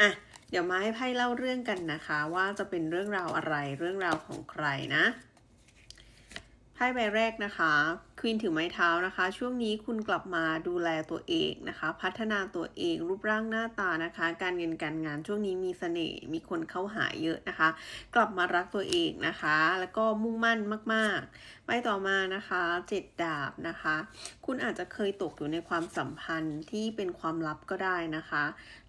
อะ เดี๋ยวมาให้ไพ่เล่าเรื่องกันนะคะ ว่าจะเป็นเรื่องราวอะไรเรื่องราวของใครนะ ไพ่ใบแรกนะคะควีนถือไม้เท้านะคะ ช่วงนี้คุณกลับมาดูแลตัวเองนะคะ พัฒนาตัวเองรูปร่างหน้าตานะคะ การเงินการงานช่วงนี้มีเสน่ห์มีคนเข้าหาเยอะนะคะ กลับมารักตัวเองนะคะ แล้วก็มุ่งมั่นมากๆไปต่อมานะคะเจ็ดดาบนะคะ คุณอาจจะเคยตกอยู่ในความสัมพันธ์ที่เป็นความลับก็ได้นะคะ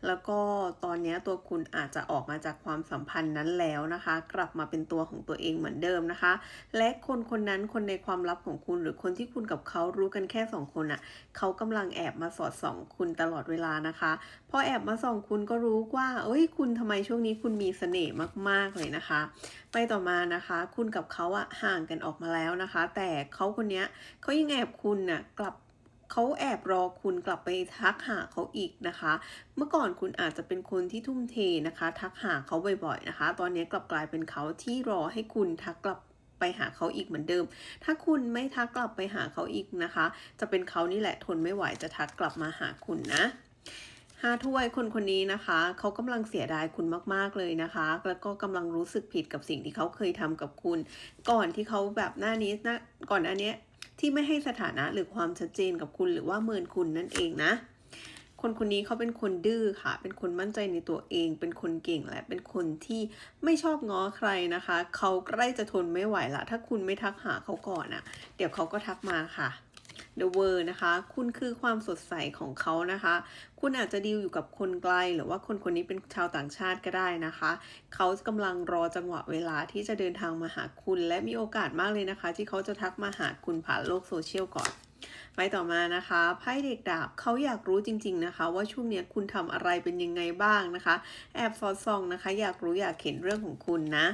แล้วก็ตอนนี้ตัวคุณอาจจะออกมาจากความสัมพันธ์นั้นแล้วนะคะ กลับมาเป็นตัวของตัวเองเหมือนเดิมนะคะ และคนคนนั้นคนในความลับของคุณ หรือคนที่คุณกับเขารู้กันแค่สองคนอะเขากำลังแอบมาสอดส่องคุณตลอดเวลานะคะพอแอบมาส่องคุณก็รู้ว่า เอ้ย คุณทำไมช่วงนี้คุณมีเสน่ห์มาก ๆ เลยนะคะ ไปต่อมานะคะ คุณกับเขาอะห่างกันออกมาแล้วนะคะ แต่เขาคนนี้เขายังแอบคุณน่ะกลับเขาแอบรอคุณกลับไปทักหาเขาอีกนะคะ เมื่อก่อนคุณอาจจะเป็นคนที่ทุ่มเทนะคะ ทักหาเขาบ่อยๆนะคะ ตอนนี้กลับกลายเป็นเขาที่รอให้คุณทักกลับ ไปหาเขาอีกเหมือนเดิม ถ้าคุณไม่ทักกลับไปหาเขาอีกนะคะ จะเป็นเขานี่แหละทนไม่ไหวจะทักกลับมาหาคุณนะห้าถ้วยคนคนนี้นะคะเขากำลังเสียดายคุณมากๆเลยนะคะ แล้วก็กำลังรู้สึกผิดกับสิ่งที่เขาเคยทำกับคุณ ก่อนที่เขาแบบหน้านี้นะก่อนอันเนี้ยที่ไม่ให้สถานะหรือความชัดเจนกับคุณหรือว่าเมินคุณนั่นเองนะ คนคนนี้เขาเป็นคนดื้อค่ะ เป็นคนมั่นใจในตัวเอง เป็นคนเก่งและ เป็นคนที่ไม่ชอบง้อใครนะคะ เขาใกล้จะทนไม่ไหวละ ถ้าคุณไม่ทักหาเขาก่อนอะ่ะ เดี๋ยวเขาก็ทักมาค่ะ The World นะคะ คุณคือความสดใสของเขานะคะ คุณอาจจะดีลอยู่กับคนไกล หรือว่าคนคนนี้เป็นชาวต่างชาติก็ได้นะคะ เขากำลังรอจังหวะเวลาที่จะเดินทางมาหาคุณ และมีโอกาสมากเลยนะคะ ที่เขาจะทักมาหาคุณผ่านโลกโซเชียลก่อน ไปต่อมานะคะไพ่เด็กดาบเขาอยากรู้จริง ๆนะคะ ว่าช่วงนี้คุณทำอะไรเป็นยังไงบ้างนะคะ แอบสอดส่องนะคะ อยากรู้อยากเห็นเรื่องของคุณนะ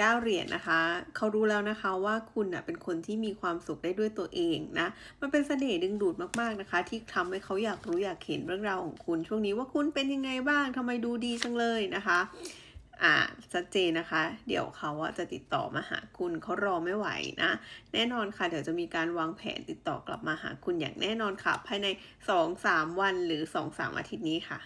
ก้าเหรียญนะคะ เขารู้แล้วนะคะว่าคุณน่ะเป็นคนที่มีความสุขได้ด้วยตัวเองนะ มันเป็นเสน่ห์ดึงดูดมากๆนะคะ ที่ทำให้เขาอยากรู้อยากเห็นเรื่องราวของคุณ ช่วงนี้ว่าคุณเป็นยังไงบ้างทำไมดูดีจังเลยนะคะ อ่าชัดเจนนะคะ เดี๋ยวเขาว่าจะติดต่อมาหาคุณเขารอไม่ไหวนะ แน่นอนค่ะเดี๋ยวจะมีการวางแผนติดต่อกลับมาหาคุณอย่างแน่นอนค่ะ ภายใน 2-3 วันหรือ 2-3 อาทิตย์นี้ค่ะ